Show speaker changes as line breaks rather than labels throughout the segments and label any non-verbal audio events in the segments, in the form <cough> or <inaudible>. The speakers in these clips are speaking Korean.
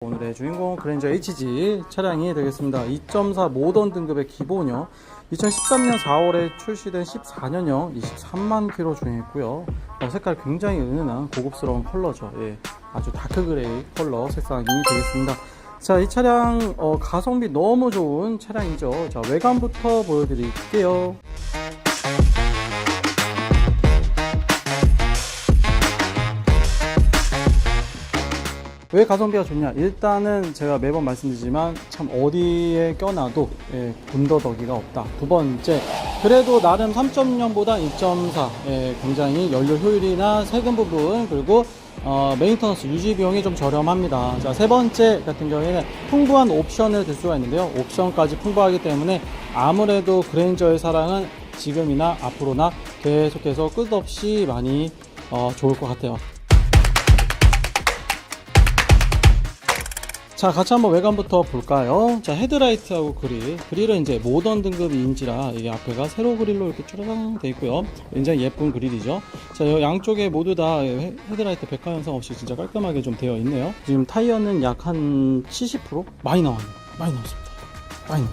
오늘의 주인공 그랜저 HG 차량이 되겠습니다. 2.4 모던 등급의 기본형 2013년 4월에 출시된 14년형 23만 킬로 주행했고요. 어, 색깔 굉장히 은은한 고급스러운 컬러죠. 예, 아주 다크 그레이 컬러 색상이 되겠습니다. 자, 이 차량 어, 가성비 너무 좋은 차량이죠. 자, 외관부터 보여드릴게요. 왜 가성비가 좋냐? 일단은 제가 매번 말씀드리지만 참 어디에 껴놔도 예, 군더더기가 없다. 두 번째, 그래도 나름 3.0보다 2.4 예, 굉장히 연료 효율이나 세금 부분 그리고 어, 메인터너스 유지 비용이 좀 저렴합니다. 자, 세 번째 같은 경우에는 풍부한 옵션을 들 수가 있는데요. 옵션까지 풍부하기 때문에 아무래도 그랜저의 사랑은 지금이나 앞으로나 계속해서 끝없이 많이 어, 좋을 것 같아요. 자, 같이 한번 외관부터 볼까요? 자, 헤드라이트하고 그릴. 그릴은 이제 모던 등급인지라 이게 앞에가 세로 그릴로 이렇게 쭈르랑 돼 있고요. 굉장히 예쁜 그릴이죠. 자, 이 양쪽에 모두 다 헤- 헤드라이트 백화 현상 없이 진짜 깔끔하게 좀 되어 있네요. 지금 타이어는 약 한 70% 많이 나와요. 많이 나왔습니다. 많이.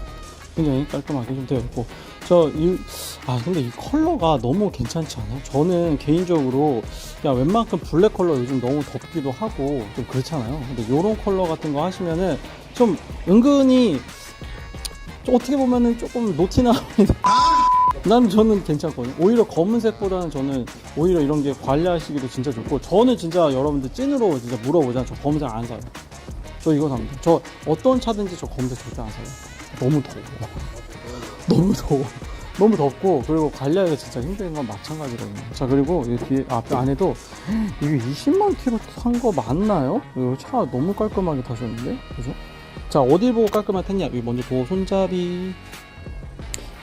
굉장히 깔끔하게 좀 되어 있고. 저, 이, 아, 근데 이 컬러가 너무 괜찮지 않아요? 저는 개인적으로, 야, 웬만큼 블랙 컬러 요즘 너무 덥기도 하고, 좀 그렇잖아요. 근데 요런 컬러 같은 거 하시면은, 좀, 은근히, 좀 어떻게 보면은 조금 노티나합니다. 난 <laughs> 저는 괜찮거든요. 오히려 검은색보다는 저는 오히려 이런 게 관리하시기도 진짜 좋고, 저는 진짜 여러분들 찐으로 진짜 물어보자. 저 검은색 안 사요. 저 이거 삽니다. 저 어떤 차든지 저 검은색 절대 안 사요. 너무 더워. 너무 더워. 너무 덥고 그리고 관리하기가 진짜 힘든 건 마찬가지거든요. 자 그리고 이 뒤에 앞에 안에도 이게 20만 킬로 산 거 맞나요? 이거 차 너무 깔끔하게 타셨는데, 그죠? 자 어딜 보고 깔끔하게 탔냐? 여기 먼저 도어 손잡이,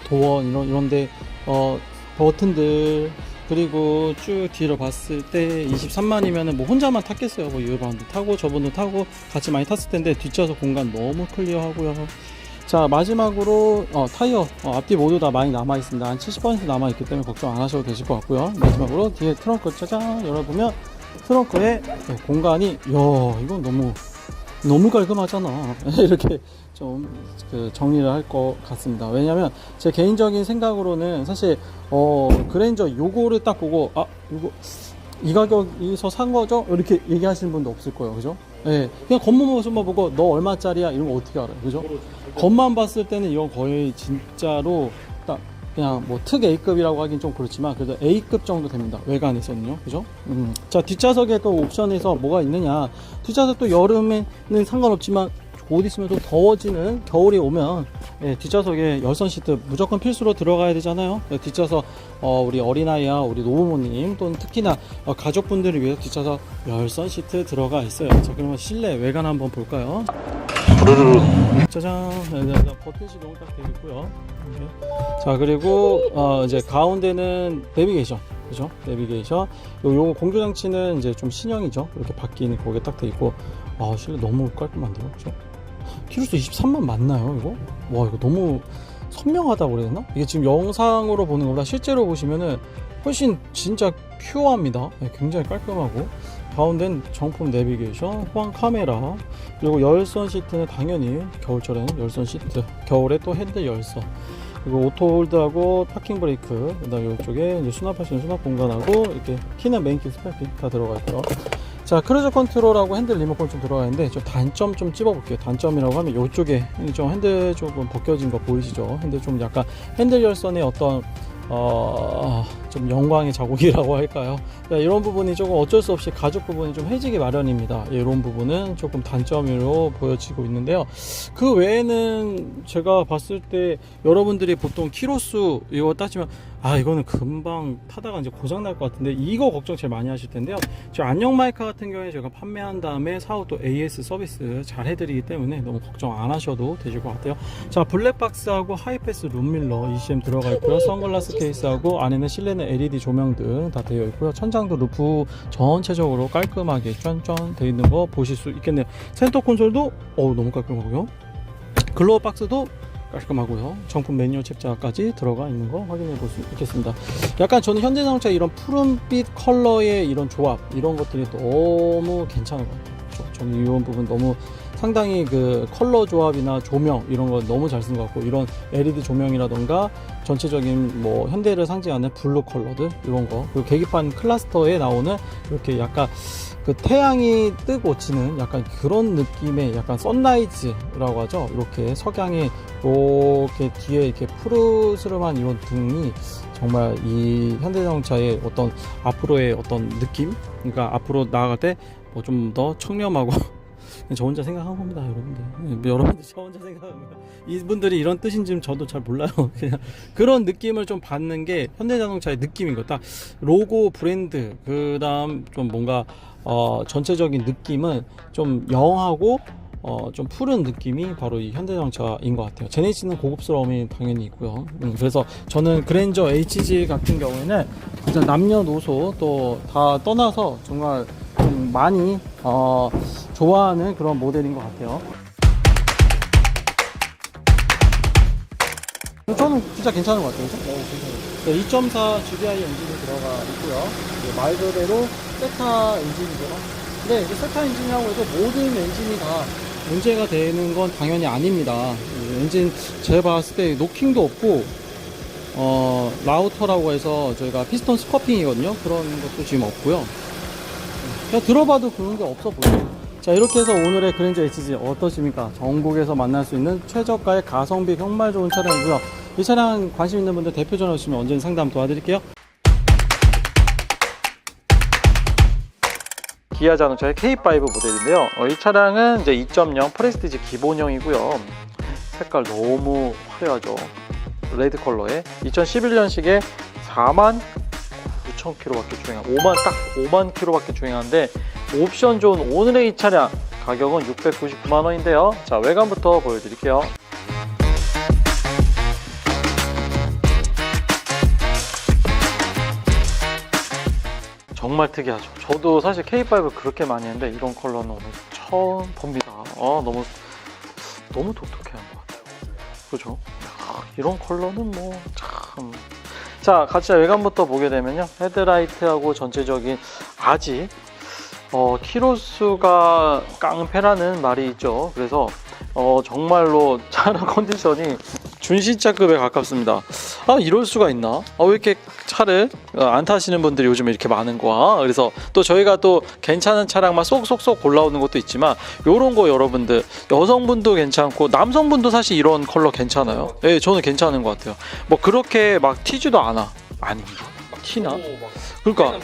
도어 이런 이런데 어 버튼들 그리고 쭉 뒤로 봤을 때 23만이면은 뭐 혼자만 탔겠어요. 뭐 유방도 타고 저분도 타고 같이 많이 탔을 텐데 뒷좌석 공간 너무 클리어하고요. 자 마지막으로 어, 타이어 어, 앞뒤 모두 다 많이 남아 있습니다. 한 70% 남아 있기 때문에 걱정 안 하셔도 되실 것 같고요. 마지막으로 뒤에 트렁크 짜잔 열어보면 트렁크에 네, 공간이 야 이건 너무 너무 깔끔하잖아. <laughs> 이렇게 좀 그 정리를 할 것 같습니다. 왜냐면 제 개인적인 생각으로는 사실 어 그랜저 요거를 딱 보고 아 이거 이 가격에서 산 거죠? 이렇게 얘기하시는 분도 없을 거예요. 그죠? 예, 그냥 겉만 모습만 보고 너 얼마짜리야 이런 거 어떻게 알아요 그죠? 겉만 봤을 때는 이건 거의 진짜로 딱 그냥 뭐 특 A급이라고 하긴 좀 그렇지만 그래도 A급 정도 됩니다 외관에서는요 그죠? 음. 자 뒷좌석에 또 옵션에서 뭐가 있느냐 뒷좌석 또 여름에는 상관없지만 곧 있으면 또 더워지는 겨울이 오면 예, 뒷좌석에 열선 시트 무조건 필수로 들어가야 되잖아요. 예, 뒷좌석 어, 우리 어린아이야 우리 노부모님 또는 특히나 어, 가족분들을 위해서 뒷좌석 열선 시트 들어가 있어요. 자 그러면 실내 외관 한번 볼까요? 짜잔. 네, 네, 네, 버튼 시동을 딱 되어 있고요. 네. 자 그리고 어, 이제 가운데는 내비게이션. 그죠? 내비게이션. 요, 요거 공조 장치는 이제 좀 신형이죠. 이렇게 바뀌는 거기에 딱 돼 있고. 아 실내 너무 깔끔한데요? 그죠 키로수 23만 맞나요 이거? 와 이거 너무 선명하다고 그래야 되나? 이게 지금 영상으로 보는 것보다 실제로 보시면은 훨씬 진짜 퓨어합니다. 네, 굉장히 깔끔하고. 가운데는 정품 내비게이션, 호환 카메라, 그리고 열선 시트는 당연히 겨울철에는 열선 시트, 겨울에 또 핸들 열선, 그리고 오토홀드하고 파킹 브레이크, 그다음에 이쪽에 이제 수납할 수 있는 수납 공간하고 이렇게 키는 메인 키 스펠키 다 들어가 있고요. 자 크루즈 컨트롤하고 핸들 리모컨 좀 들어가 있는데 저 단점 좀 찝어볼게요. 단점이라고 하면 이쪽에 좀 핸들 조금 벗겨진 거 보이시죠? 핸들 좀 약간 핸들 열선의 어떤 어, 좀 영광의 자국이라고 할까요? 자, 이런 부분이 조금 어쩔 수 없이 가죽 부분이 좀 해지기 마련입니다. 이런 부분은 조금 단점으로 보여지고 있는데요. 그 외에는 제가 봤을 때 여러분들이 보통 키로수 이거 따지면 아 이거는 금방 타다가 이제 고장 날 것 같은데 이거 걱정 제일 많이 하실 텐데요. 저 안녕 마이크 같은 경우에 제가 판매한 다음에 사후 또 AS 서비스 잘 해드리기 때문에 너무 걱정 안 하셔도 되실 것 같아요. 자 블랙박스하고 하이패스 룸밀러 ECM 들어가 있고요. 선글라스 케이스하고 안에는 실내는 LED 조명 등 다 되어 있고요. 천장도 루프 전체적으로 깔끔하게 쫀쫀 되어 있는 거 보실 수 있겠네요. 센터 콘솔도 어 너무 깔끔하고요. 글로우 박스도 깔끔하고요. 정품 매뉴얼 책자까지 들어가 있는 거 확인해 볼 수 있겠습니다. 약간 저는 현대자동차 이런 푸른빛 컬러의 이런 조합 이런 것들이 너무 괜찮은 것 같아요. 저- 저는 이런 부분 너무 상당히 그 컬러 조합이나 조명 이런 거 너무 잘 쓴 것 같고 이런 LED 조명이라던가 전체적인 뭐 현대를 상징하는 블루 컬러들 이런 거 그리고 계기판 클러스터에 나오는 이렇게 약간 그 태양이 뜨고 지는 약간 그런 느낌의 약간 선라이즈라고 하죠. 이렇게 석양이 이렇게 뒤에 이렇게 푸르스름한 이런 등이 정말 이 현대자동차의 어떤 앞으로의 어떤 느낌, 그러니까 앞으로 나아갈 때 뭐 좀 더 청렴하고 <laughs> 저 혼자 생각한 겁니다, 여러분들. 네, 여러분들 저 혼자 생각한 겁니다. 이분들이 이런 뜻인 지는 저도 잘 몰라요. <laughs> 그냥 그런 느낌을 좀 받는 게 현대자동차의 느낌인 것. 딱 로고, 브랜드, 그다음 좀 뭔가 어, 전체적인 느낌은 좀 영하고 어, 좀 푸른 느낌이 바로 이 현대자동차인 것 같아요. 제네시스는 고급스러움이 당연히 있고요. 음, 그래서 저는 그랜저 HG 같은 경우에는 진짜 남녀노소 또 다 떠나서 정말 좀 많이 어, 좋아하는 그런 모델인 것 같아요. 저는 진짜 괜찮은 것 같아요. 그죠? 네, 2.4 GDI 엔진이 들어가 있고요. 네, 말 그대로 세타 엔진이죠. 근데 이제 세타 엔진이라고 해서 모든 엔진이 다 문제가 되는 건 당연히 아닙니다. 이 엔진 제가 봤을 때 노킹도 없고 어, 라우터라고 해서 저희가 피스톤 스커핑이거든요. 그런 것도 지금 없고요. 그냥 들어봐도 그런 게 없어 보여요. 자 이렇게 해서 오늘의 그랜저 HG 어떠십니까? 전국에서 만날 수 있는 최저가의 가성비 정말 좋은 차량이고요. 이 차량 관심 있는 분들 대표 전화 주시면 언제든 상담 도와드릴게요. 기아 자동차의 K5 모델인데요. 어, 이 차량은 이제 2.0 프레스티지 기본형이고요. 색깔 너무 화려하죠. 레드 컬러에 2011년식에 4만 9천 킬로밖에 주행한 5만 딱 5만 킬로밖에 주행하는데 옵션 좋은 오늘의 이 차량 가격은 699만 원인데요. 자 외관부터 보여드릴게요. 정말 특이하죠. 저도 사실 K5 그렇게 많이 했는데 이런 컬러는 오늘 처음 봅니다. 아 너무 너무 독특한 것 같아요. 그죠? 야, 이런 컬러는 뭐 참. 자, 같이 외관부터 보게 되면요. 헤드라이트하고 전체적인 아직 어, 키로수가 깡패라는 말이 있죠. 그래서 어, 정말로 <laughs> 차량 컨디션이 준신차급에 가깝습니다. 아 이럴 수가 있나? 아, 왜 이렇게 차를 어, 안 타시는 분들이 요즘 이렇게 많은 거야? 그래서 또 저희가 또 괜찮은 차량만 쏙쏙쏙 골라오는 것도 있지만 요런 거 여러분들 여성분도 괜찮고 남성분도 사실 이런 컬러 괜찮아요. 예, 저는 괜찮은 것 같아요. 뭐 그렇게 막 튀지도 않아. 아닙니다. 티나? 그러니까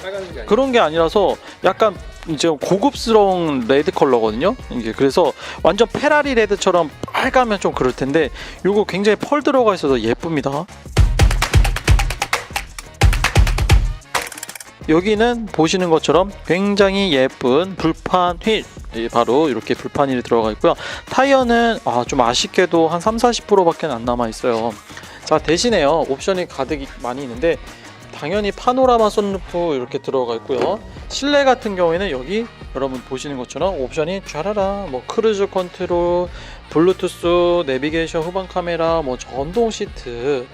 그런 게 아니라서 약간 이제 고급스러운 레드 컬러거든요. 이게 그래서 완전 페라리 레드처럼 빨가면 좀 그럴 텐데 요거 굉장히 펄 들어가 있어서 예쁩니다. 여기는 보시는 것처럼 굉장히 예쁜 불판 휠 예, 바로 이렇게 불판 휠이 들어가 있고요. 타이어는 아, 좀 아쉽게도 한 3, 40%밖에 안 남아 있어요. 자 대신에요 옵션이 가득 많이 있는데 당연히 파노라마 썬루프 이렇게 들어가 있고요. 실내 같은 경우에는 여기 여러분 보시는 것처럼 옵션이 쫘라라 뭐 크루즈 컨트롤, 블루투스, 내비게이션 후방 카메라, 뭐 전동 시트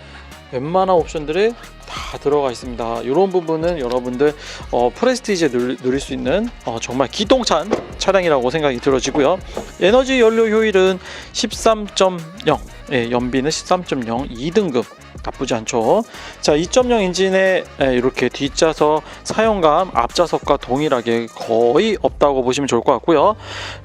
웬만한 옵션들이 다 들어가 있습니다. 이런 부분은 여러분들 어, 프레스티지에 누릴, 수 있는 어, 정말 기동찬 차량이라고 생각이 들어지고요. 에너지 연료 효율은 13.0, 예, 연비는 13.0, 2등급 나쁘지 않죠. 자, 2.0 엔진에 예, 이렇게 뒷좌석 사용감 앞좌석과 동일하게 거의 없다고 보시면 좋을 것 같고요.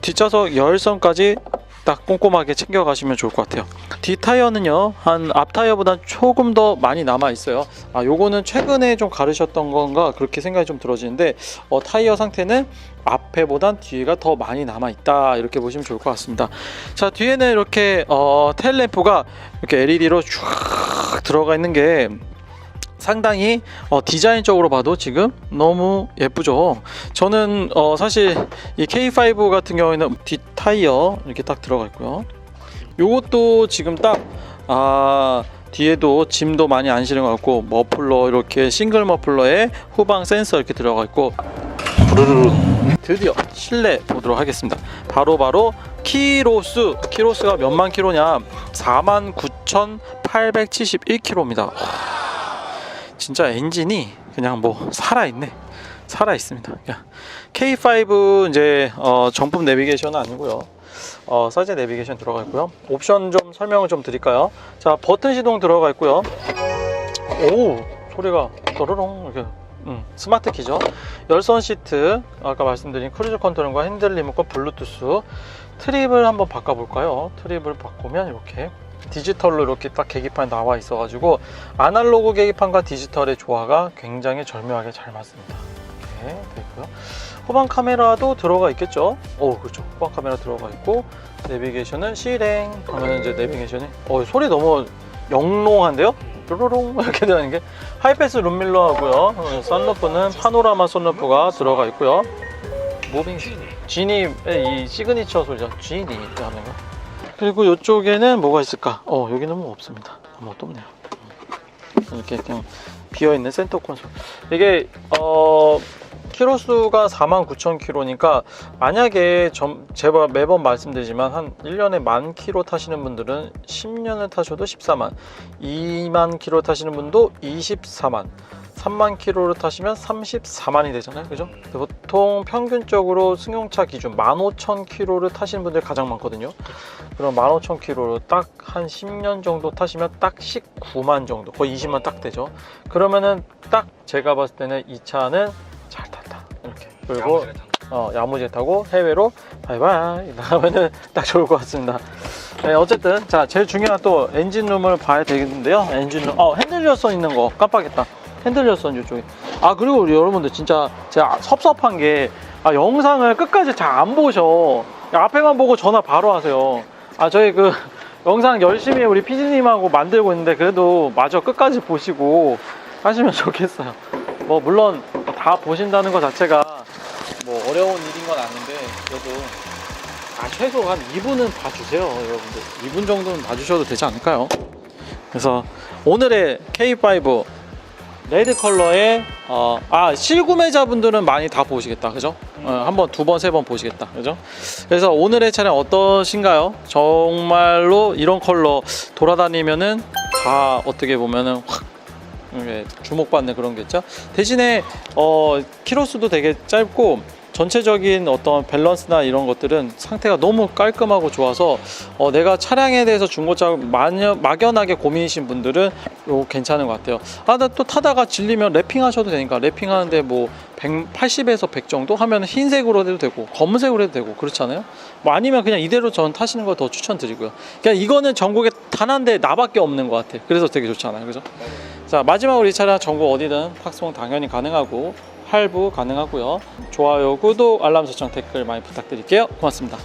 뒷좌석 열선까지 딱 꼼꼼하게 챙겨 가시면 좋을 것 같아요. 뒷 타이어는요 한 앞 타이어보다 조금 더 많이 남아 있어요. 아 요거는 최근에 좀 가르셨던 건가 그렇게 생각이 좀 들어지는데 어, 타이어 상태는 앞에보단 뒤에가 더 많이 남아 있다 이렇게 보시면 좋을 것 같습니다. 자 뒤에는 이렇게 어, 테일램프가 이렇게 LED로 쭉 들어가 있는 게 상당히 어, 디자인적으로 봐도 지금 너무 예쁘죠. 저는 어, 사실 이 K5 같은 경우에는 뒷 타이어 이렇게 딱 들어가 있고요. 요것도 지금 딱 아, 뒤에도 짐도 많이 안 실은 것 같고 머플러 이렇게 싱글 머플러에 후방 센서 이렇게 들어가 있고 드디어 실내 보도록 하겠습니다. 바로 바로 키로수 키로수가 몇만 킬로냐 49,871킬로입니다 진짜 엔진이 그냥 뭐 살아있네 살아 있습니다. K5 이제 어, 정품 내비게이션은 아니고요. 어, 사이즈 내비게이션 들어가 있고요. 옵션 좀 설명을 좀 드릴까요? 자 버튼 시동 들어가 있고요. 오 소리가 또르롱 이렇게 음, 스마트 키죠. 열선 시트 아까 말씀드린 크루즈 컨트롤과 핸들 리모컨 블루투스 트립을 한번 바꿔볼까요? 트립을 바꾸면 이렇게 디지털로 이렇게 딱 계기판이 나와 있어 가지고 아날로그 계기판과 디지털의 조화가 굉장히 절묘하게 잘 맞습니다. 이렇게 돼 있고요. 후방 카메라도 들어가 있겠죠? 오 그렇죠. 후방 카메라 들어가 있고 내비게이션은 실행 하면 이제 내비게이션이 어 소리 너무 영롱한데요? 뾰로롱 <laughs> 이렇게 되는 게 하이패스 룸밀러 하고요. 어, 썬루프는 파노라마 썬루프가 들어가 있고요. 무빙 지니의 이 시그니처 소리죠. 지니 하는 거. 그리고 이쪽에는 뭐가 있을까? 어 여기는 뭐 없습니다. 아무것도 없네요. 이렇게 그냥 비어 있는 센터 콘솔. 이게 어 키로수가 49,000km니까 만약에 점, 제가 매번 말씀드리지만 한 1년에 만 킬로 타시는 분들은 10년을 타셔도 14만, 2만 킬로 타시는 분도 24만, 3만 킬로를 타시면 34만이 되잖아요. 그죠? 보통 평균적으로 승용차 기준 15,000 킬로를 타시는 분들이 가장 많거든요. 그럼 15,000 킬로를 딱 한 10년 정도 타시면 딱 19만 정도, 거의 20만 딱 되죠. 그러면은 딱 제가 봤을 때는 이 차는 잘 탔다. 이렇게. 그리고 어, 야무지게 타고 해외로 바이바이 나가면은 딱 좋을 것 같습니다. 네, 어쨌든 자 제일 중요한 또 엔진룸을 봐야 되겠는데요. 엔진룸 어 핸들 열선 있는 거 깜빡했다. 핸들 열선 이쪽에. 아 그리고 우리 여러분들 진짜 제가 섭섭한 게 아, 영상을 끝까지 잘 안 보셔. 앞에만 보고 전화 바로 하세요. 아 저희 그 영상 열심히 우리 피디님하고 만들고 있는데 그래도 마저 끝까지 보시고 하시면 <laughs> 좋겠어요. 뭐 물론 다 보신다는 것 자체가 뭐 어려운 일인 건 아닌데 그래도 아 최소 한 2분은 봐주세요 여러분들 2분 정도는 봐주셔도 되지 않을까요? 그래서 오늘의 K5 레드 컬러의 어, 아 실구매자분들은 많이 다 보시겠다 그죠? 어, 한 번 두 번 세 번 보시겠다 그죠? 그래서 오늘의 차량 어떠신가요? 정말로 이런 컬러 돌아다니면은 다 어떻게 보면은 확 주목받는 그런 게 있죠. 대신에 어 키로수도 되게 짧고 전체적인 어떤 밸런스나 이런 것들은 상태가 너무 깔끔하고 좋아서 어, 내가 차량에 대해서 중고차 막연하게 고민이신 분들은 요 괜찮은 것 같아요. 아, 나또 타다가 질리면 랩핑 하셔도 되니까 랩핑 하는데 뭐 180에서 100 정도 하면 흰색으로 해도 되고 검은색으로 해도 되고 그렇잖아요. 뭐 아니면 그냥 이대로 전 타시는 걸 더 추천드리고요. 그냥 이거는 전국에 단 한 대 나밖에 없는 것 같아. 그래서 되게 좋잖아요. 그죠? 자 마지막으로 이 차량 전국 어디든 팍송 당연히 가능하고 할부 가능하고요. 좋아요, 구독, 알람 설정, 댓글 많이 부탁드릴게요. 고맙습니다.